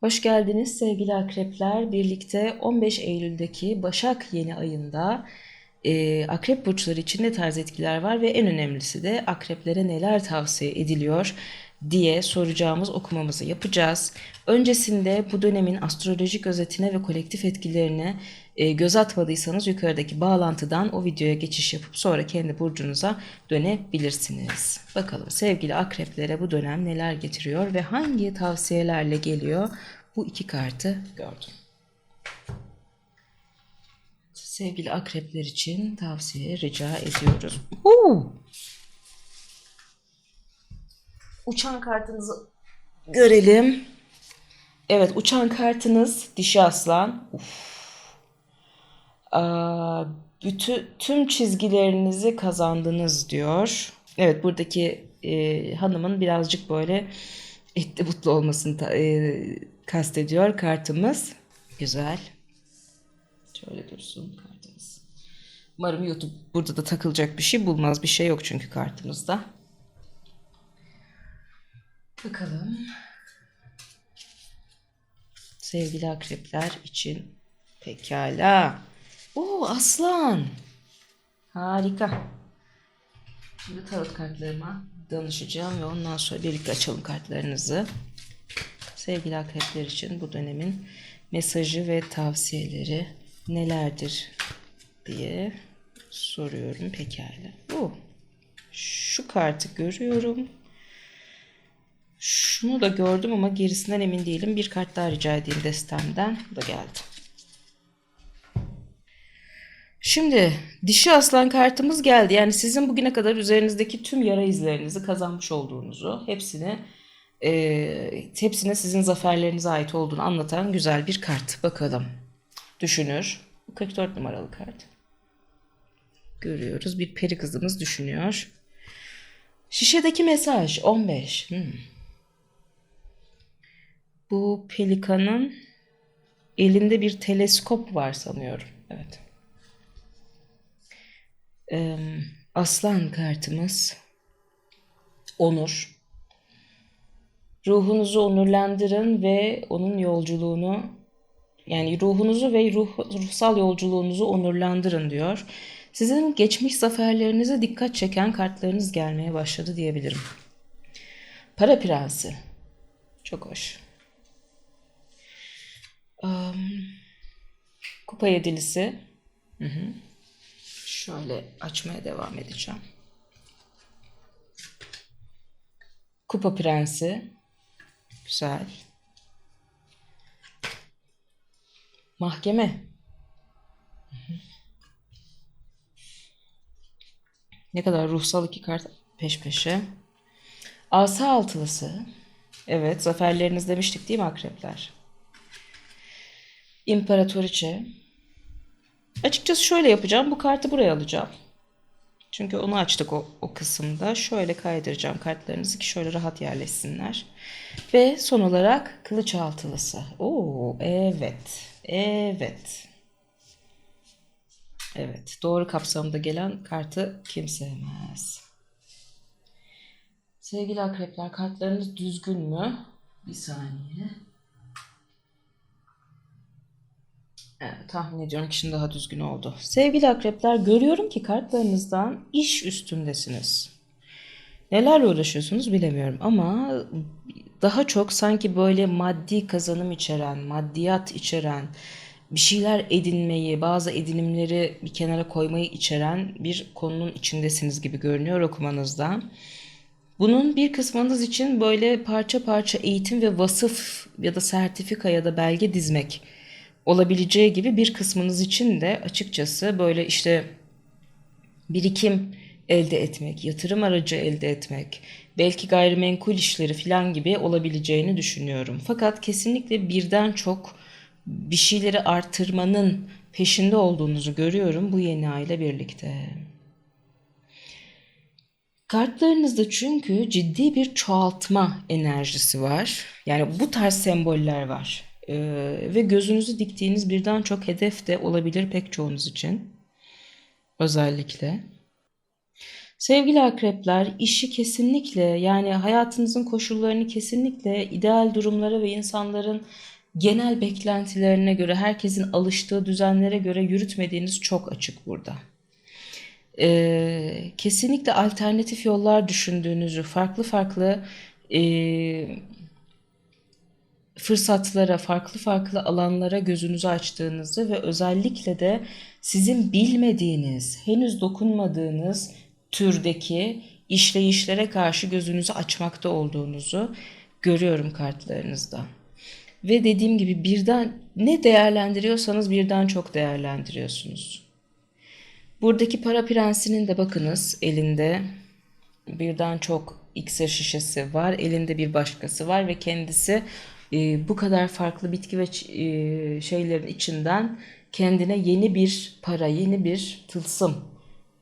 Hoş geldiniz sevgili akrepler. Birlikte 15 Eylül'deki Başak yeni ayında e, akrep burçları için ne tarz etkiler var ve en önemlisi de akreplere neler tavsiye ediliyor diye soracağımız okumamızı yapacağız. Öncesinde bu dönemin astrolojik özetine ve kolektif etkilerine e, göz atmadıysanız yukarıdaki bağlantıdan o videoya geçiş yapıp sonra kendi burcunuza dönebilirsiniz. Bakalım sevgili akreplere bu dönem neler getiriyor ve hangi tavsiyelerle geliyor bu iki kartı gördüm. Sevgili akrepler için tavsiye rica ediyoruz. Huu! Uçan kartınızı görelim. Evet uçan kartınız dişi aslan. Uf. Bütün tüm çizgilerinizi kazandınız diyor. Evet buradaki e, hanımın birazcık böyle etli mutlu olmasını ta- e, kastediyor kartımız. Güzel. Şöyle dursun kartımız. Umarım YouTube burada da takılacak bir şey bulmaz. Bir şey yok çünkü kartımızda. Bakalım. Sevgili akrepler için pekala. Oo aslan. Harika. Şimdi tarot kartlarıma danışacağım ve ondan sonra birlikte açalım kartlarınızı. Sevgili akrepler için bu dönemin mesajı ve tavsiyeleri nelerdir diye soruyorum pekala. Oo. Şu kartı görüyorum. Şunu da gördüm ama gerisinden emin değilim. Bir kart daha rica edeyim destemden. Bu da geldi. Şimdi dişi aslan kartımız geldi. Yani sizin bugüne kadar üzerinizdeki tüm yara izlerinizi kazanmış olduğunuzu, hepsini e, hepsine sizin zaferlerinize ait olduğunu anlatan güzel bir kart. Bakalım. Düşünür. Bu 44 numaralı kart. Görüyoruz. Bir peri kızımız düşünüyor. Şişedeki mesaj 15. Hmm. Bu pelikanın elinde bir teleskop var sanıyorum. Evet. Ee, aslan kartımız onur. Ruhunuzu onurlandırın ve onun yolculuğunu yani ruhunuzu ve ruh, ruhsal yolculuğunuzu onurlandırın diyor. Sizin geçmiş zaferlerinize dikkat çeken kartlarınız gelmeye başladı diyebilirim. Para prensi. Çok hoş. Um, kupa yedilisi. Hı hı. Şöyle açmaya devam edeceğim. Kupa prensi. Güzel. Mahkeme. Ne kadar ruhsal iki kart peş peşe. Asa altılısı. Evet, zaferleriniz demiştik değil mi akrepler? İmparatoriçe. Açıkçası şöyle yapacağım. Bu kartı buraya alacağım. Çünkü onu açtık o, o kısımda. Şöyle kaydıracağım kartlarınızı ki şöyle rahat yerleşsinler. Ve son olarak kılıç altılısı. Oo, evet. Evet. Evet. Doğru kapsamda gelen kartı kim sevmez? Sevgili akrepler kartlarınız düzgün mü? Bir saniye. Evet, tahmin ediyorum ki şimdi daha düzgün oldu. Sevgili akrepler görüyorum ki kartlarınızdan iş üstündesiniz. Nelerle uğraşıyorsunuz bilemiyorum ama daha çok sanki böyle maddi kazanım içeren, maddiyat içeren, bir şeyler edinmeyi, bazı edinimleri bir kenara koymayı içeren bir konunun içindesiniz gibi görünüyor okumanızda. Bunun bir kısmınız için böyle parça parça eğitim ve vasıf ya da sertifika ya da belge dizmek olabileceği gibi bir kısmınız için de açıkçası böyle işte birikim elde etmek, yatırım aracı elde etmek, belki gayrimenkul işleri falan gibi olabileceğini düşünüyorum. Fakat kesinlikle birden çok bir şeyleri artırmanın peşinde olduğunuzu görüyorum bu yeni ay ile birlikte. Kartlarınızda çünkü ciddi bir çoğaltma enerjisi var. Yani bu tarz semboller var. Ee, ve gözünüzü diktiğiniz birden çok hedef de olabilir pek çoğunuz için. Özellikle. Sevgili akrepler, işi kesinlikle yani hayatınızın koşullarını kesinlikle ideal durumlara ve insanların genel beklentilerine göre, herkesin alıştığı düzenlere göre yürütmediğiniz çok açık burada. Ee, kesinlikle alternatif yollar düşündüğünüzü, farklı farklı e, fırsatlara, farklı farklı alanlara gözünüzü açtığınızı ve özellikle de sizin bilmediğiniz, henüz dokunmadığınız türdeki işleyişlere karşı gözünüzü açmakta olduğunuzu görüyorum kartlarınızda. Ve dediğim gibi birden ne değerlendiriyorsanız birden çok değerlendiriyorsunuz. Buradaki para prensinin de bakınız elinde birden çok iksir şişesi var. Elinde bir başkası var ve kendisi e, bu kadar farklı bitki ve e, şeylerin içinden kendine yeni bir para, yeni bir tılsım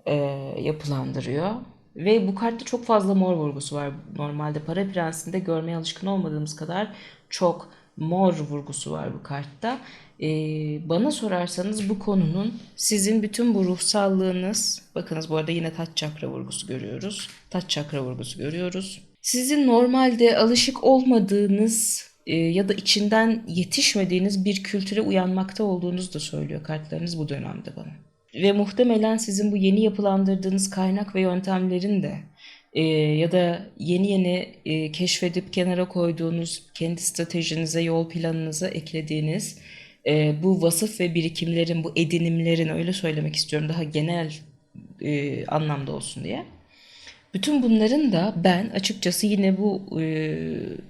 e, yapılandırıyor. Ve bu kartta çok fazla mor vurgusu var. Normalde para prensinde görmeye alışkın olmadığımız kadar çok mor vurgusu var bu kartta. Ee, bana sorarsanız bu konunun sizin bütün bu ruhsallığınız, bakınız bu arada yine taç çakra vurgusu görüyoruz. Taç çakra vurgusu görüyoruz. Sizin normalde alışık olmadığınız ya da içinden yetişmediğiniz bir kültüre uyanmakta olduğunuzu da söylüyor kartlarınız bu dönemde bana. Ve muhtemelen sizin bu yeni yapılandırdığınız kaynak ve yöntemlerin de e, ya da yeni yeni e, keşfedip kenara koyduğunuz kendi stratejinize, yol planınıza eklediğiniz e, bu vasıf ve birikimlerin, bu edinimlerin öyle söylemek istiyorum daha genel e, anlamda olsun diye. Bütün bunların da ben açıkçası yine bu e,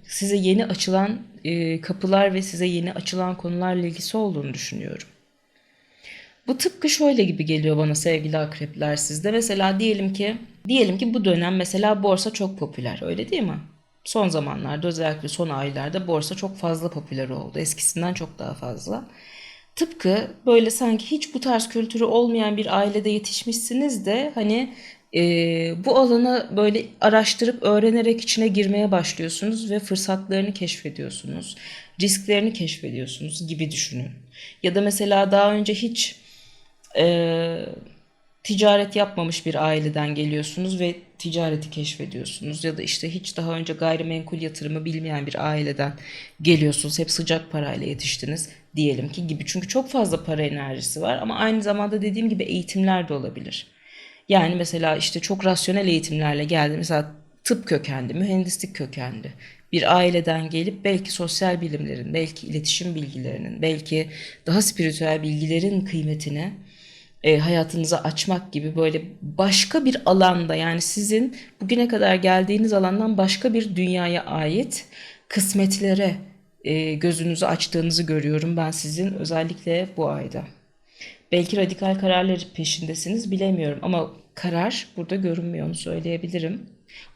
size yeni açılan e, kapılar ve size yeni açılan konularla ilgisi olduğunu düşünüyorum. Bu tıpkı şöyle gibi geliyor bana sevgili akrepler sizde. Mesela diyelim ki diyelim ki bu dönem mesela borsa çok popüler öyle değil mi? Son zamanlarda özellikle son aylarda borsa çok fazla popüler oldu. Eskisinden çok daha fazla. Tıpkı böyle sanki hiç bu tarz kültürü olmayan bir ailede yetişmişsiniz de hani e, bu alanı böyle araştırıp öğrenerek içine girmeye başlıyorsunuz ve fırsatlarını keşfediyorsunuz. Risklerini keşfediyorsunuz gibi düşünün. Ya da mesela daha önce hiç e, ticaret yapmamış bir aileden geliyorsunuz ve ticareti keşfediyorsunuz ya da işte hiç daha önce gayrimenkul yatırımı bilmeyen bir aileden geliyorsunuz. Hep sıcak parayla yetiştiniz diyelim ki gibi. Çünkü çok fazla para enerjisi var ama aynı zamanda dediğim gibi eğitimler de olabilir. Yani mesela işte çok rasyonel eğitimlerle geldi. Mesela tıp kökenli, mühendislik kökenli bir aileden gelip belki sosyal bilimlerin, belki iletişim bilgilerinin, belki daha spiritüel bilgilerin kıymetini e, hayatınıza açmak gibi böyle başka bir alanda yani sizin bugüne kadar geldiğiniz alandan başka bir dünyaya ait kısmetlere e, gözünüzü açtığınızı görüyorum ben sizin özellikle bu ayda. Belki radikal kararlar peşindesiniz bilemiyorum ama karar burada görünmüyor onu söyleyebilirim.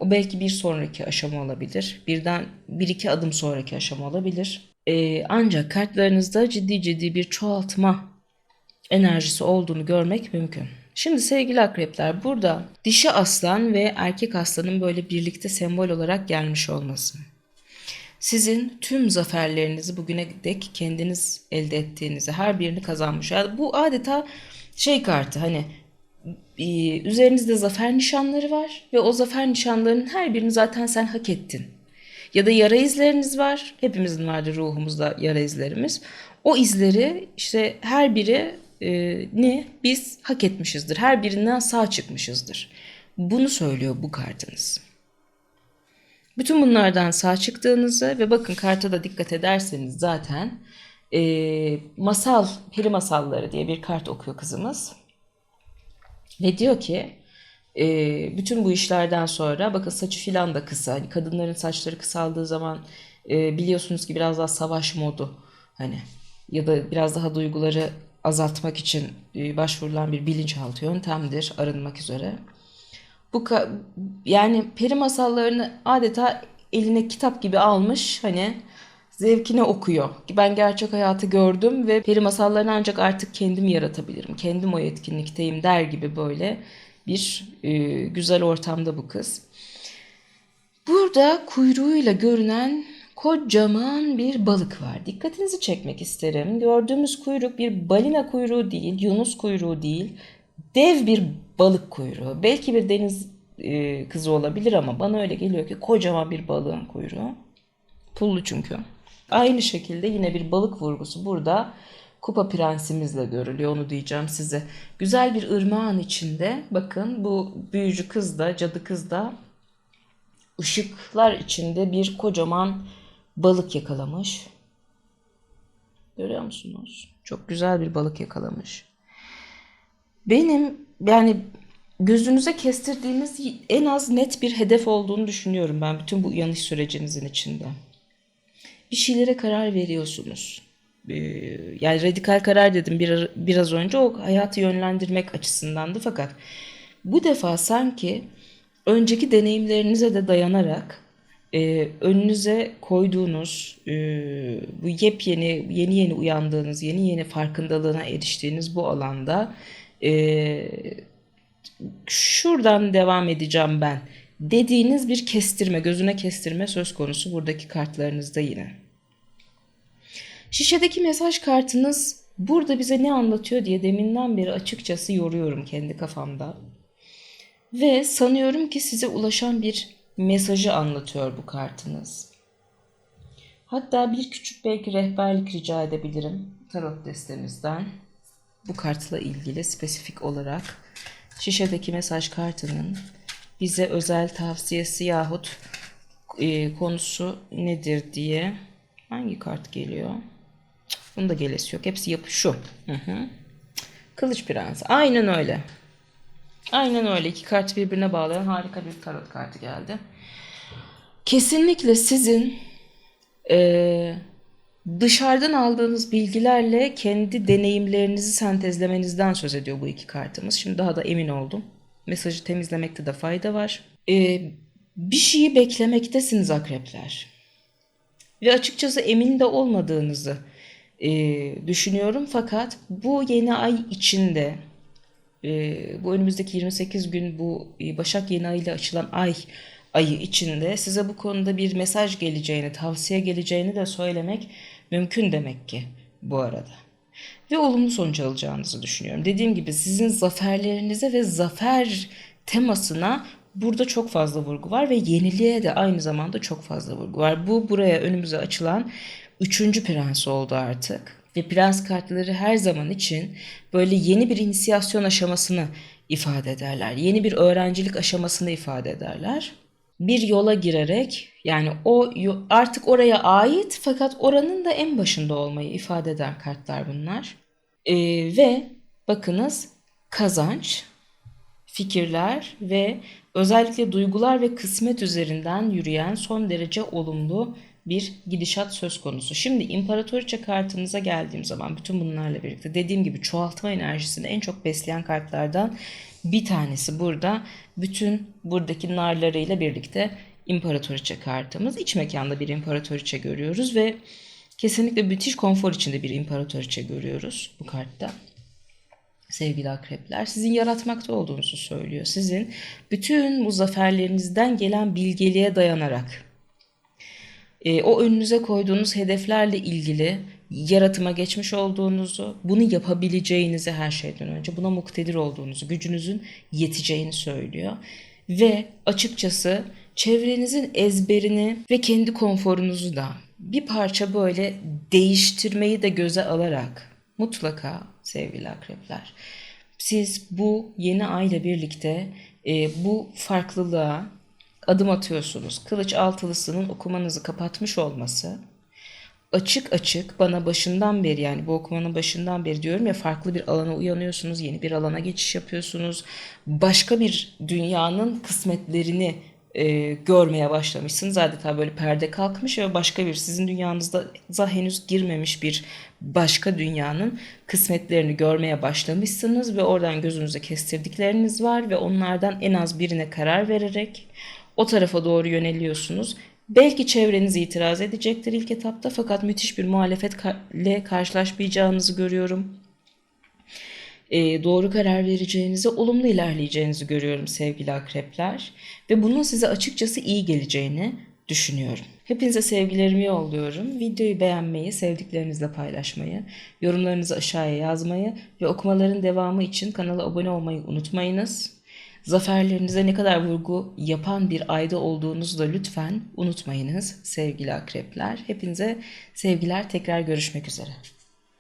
O belki bir sonraki aşama olabilir. Birden bir iki adım sonraki aşama olabilir. Ee, ancak kartlarınızda ciddi ciddi bir çoğaltma enerjisi olduğunu görmek mümkün. Şimdi sevgili akrepler burada dişi aslan ve erkek aslanın böyle birlikte sembol olarak gelmiş olması. Sizin tüm zaferlerinizi bugüne dek kendiniz elde ettiğinizi, her birini kazanmış. Yani bu adeta şey kartı hani e, üzerinizde zafer nişanları var ve o zafer nişanlarının her birini zaten sen hak ettin. Ya da yara izleriniz var. Hepimizin vardır ruhumuzda yara izlerimiz. O izleri işte her biri ne biz hak etmişizdir. Her birinden sağ çıkmışızdır. Bunu söylüyor bu kartınız. Bütün bunlardan sağ çıktığınızı ve bakın karta da dikkat ederseniz zaten e, masal, peri masalları diye bir kart okuyor kızımız. Ve diyor ki e, bütün bu işlerden sonra bakın saçı filan da kısa. Hani kadınların saçları kısaldığı zaman e, biliyorsunuz ki biraz daha savaş modu hani ya da biraz daha duyguları azaltmak için e, başvurulan bir bilinçaltı yöntemdir arınmak üzere. Bu yani peri masallarını adeta eline kitap gibi almış hani zevkine okuyor. Ben gerçek hayatı gördüm ve peri masallarını ancak artık kendim yaratabilirim. Kendim o yetkinlikteyim der gibi böyle bir e, güzel ortamda bu kız. Burada kuyruğuyla görünen kocaman bir balık var. Dikkatinizi çekmek isterim. Gördüğümüz kuyruk bir balina kuyruğu değil, yunus kuyruğu değil, dev bir balık kuyruğu. Belki bir deniz e, kızı olabilir ama bana öyle geliyor ki kocaman bir balığın kuyruğu. Pullu çünkü. Aynı şekilde yine bir balık vurgusu burada kupa prensimizle görülüyor onu diyeceğim size. Güzel bir ırmağın içinde bakın bu büyücü kız da cadı kız da ışıklar içinde bir kocaman balık yakalamış. Görüyor musunuz? Çok güzel bir balık yakalamış. Benim yani gözünüze kestirdiğiniz en az net bir hedef olduğunu düşünüyorum ben bütün bu uyanış sürecinizin içinde. Bir şeylere karar veriyorsunuz. Ee, yani radikal karar dedim bir, biraz önce o hayatı yönlendirmek açısındandı fakat bu defa sanki önceki deneyimlerinize de dayanarak e, önünüze koyduğunuz e, bu yepyeni yeni yeni uyandığınız yeni yeni farkındalığına eriştiğiniz bu alanda e, şuradan devam edeceğim ben dediğiniz bir kestirme gözüne kestirme söz konusu buradaki kartlarınızda yine. Şişedeki mesaj kartınız burada bize ne anlatıyor diye deminden beri açıkçası yoruyorum kendi kafamda. Ve sanıyorum ki size ulaşan bir mesajı anlatıyor bu kartınız. Hatta bir küçük belki rehberlik rica edebilirim tarot destemizden. Bu kartla ilgili spesifik olarak şişedeki mesaj kartının bize özel tavsiyesi yahut e, konusu nedir diye hangi kart geliyor? Bunda gelesi yok. Hepsi yapı şu. Hı hı. Kılıç Prensi. Aynen öyle. Aynen öyle. İki kart birbirine bağlayan harika bir tarot kartı geldi. Kesinlikle sizin e, dışarıdan aldığınız bilgilerle kendi deneyimlerinizi sentezlemenizden söz ediyor bu iki kartımız. Şimdi daha da emin oldum. Mesajı temizlemekte de fayda var. E, bir şeyi beklemektesiniz akrepler. Ve açıkçası emin de olmadığınızı e, düşünüyorum. Fakat bu yeni ay içinde e, bu önümüzdeki 28 gün bu e, Başak yeni ay ile açılan ay ayı içinde size bu konuda bir mesaj geleceğini, tavsiye geleceğini de söylemek mümkün demek ki bu arada. Ve olumlu sonuç alacağınızı düşünüyorum. Dediğim gibi sizin zaferlerinize ve zafer temasına burada çok fazla vurgu var ve yeniliğe de aynı zamanda çok fazla vurgu var. Bu buraya önümüze açılan üçüncü prens oldu artık. Ve prens kartları her zaman için böyle yeni bir inisiyasyon aşamasını ifade ederler. Yeni bir öğrencilik aşamasını ifade ederler. Bir yola girerek yani o artık oraya ait fakat oranın da en başında olmayı ifade eden kartlar bunlar. Ee, ve bakınız kazanç, fikirler ve özellikle duygular ve kısmet üzerinden yürüyen son derece olumlu bir gidişat söz konusu. Şimdi imparatoriçe kartınıza geldiğim zaman bütün bunlarla birlikte dediğim gibi çoğaltma enerjisini en çok besleyen kartlardan bir tanesi burada. Bütün buradaki narlarıyla birlikte imparatoriçe kartımız. İç mekanda bir imparatoriçe görüyoruz ve kesinlikle müthiş konfor içinde bir imparatoriçe görüyoruz bu kartta sevgili akrepler sizin yaratmakta olduğunuzu söylüyor. Sizin bütün bu zaferlerinizden gelen bilgeliğe dayanarak e, o önünüze koyduğunuz hedeflerle ilgili yaratıma geçmiş olduğunuzu, bunu yapabileceğinizi her şeyden önce, buna muktedir olduğunuzu, gücünüzün yeteceğini söylüyor. Ve açıkçası çevrenizin ezberini ve kendi konforunuzu da bir parça böyle değiştirmeyi de göze alarak mutlaka sevgili akrepler siz bu yeni ayla birlikte e, bu farklılığa adım atıyorsunuz. Kılıç altılısının okumanızı kapatmış olması açık açık bana başından beri yani bu okumanın başından beri diyorum ya farklı bir alana uyanıyorsunuz, yeni bir alana geçiş yapıyorsunuz. Başka bir dünyanın kısmetlerini e, görmeye başlamışsınız. Adeta böyle perde kalkmış ve başka bir sizin dünyanızda henüz girmemiş bir başka dünyanın kısmetlerini görmeye başlamışsınız ve oradan gözünüze kestirdikleriniz var ve onlardan en az birine karar vererek o tarafa doğru yöneliyorsunuz. Belki çevreniz itiraz edecektir ilk etapta fakat müthiş bir muhalefetle karşılaşmayacağınızı görüyorum. E, doğru karar vereceğinizi, olumlu ilerleyeceğinizi görüyorum sevgili akrepler. Ve bunun size açıkçası iyi geleceğini düşünüyorum. Hepinize sevgilerimi yolluyorum. Videoyu beğenmeyi, sevdiklerinizle paylaşmayı, yorumlarınızı aşağıya yazmayı ve okumaların devamı için kanala abone olmayı unutmayınız. Zaferlerinize ne kadar vurgu yapan bir ayda olduğunuzu da lütfen unutmayınız sevgili akrepler. Hepinize sevgiler tekrar görüşmek üzere.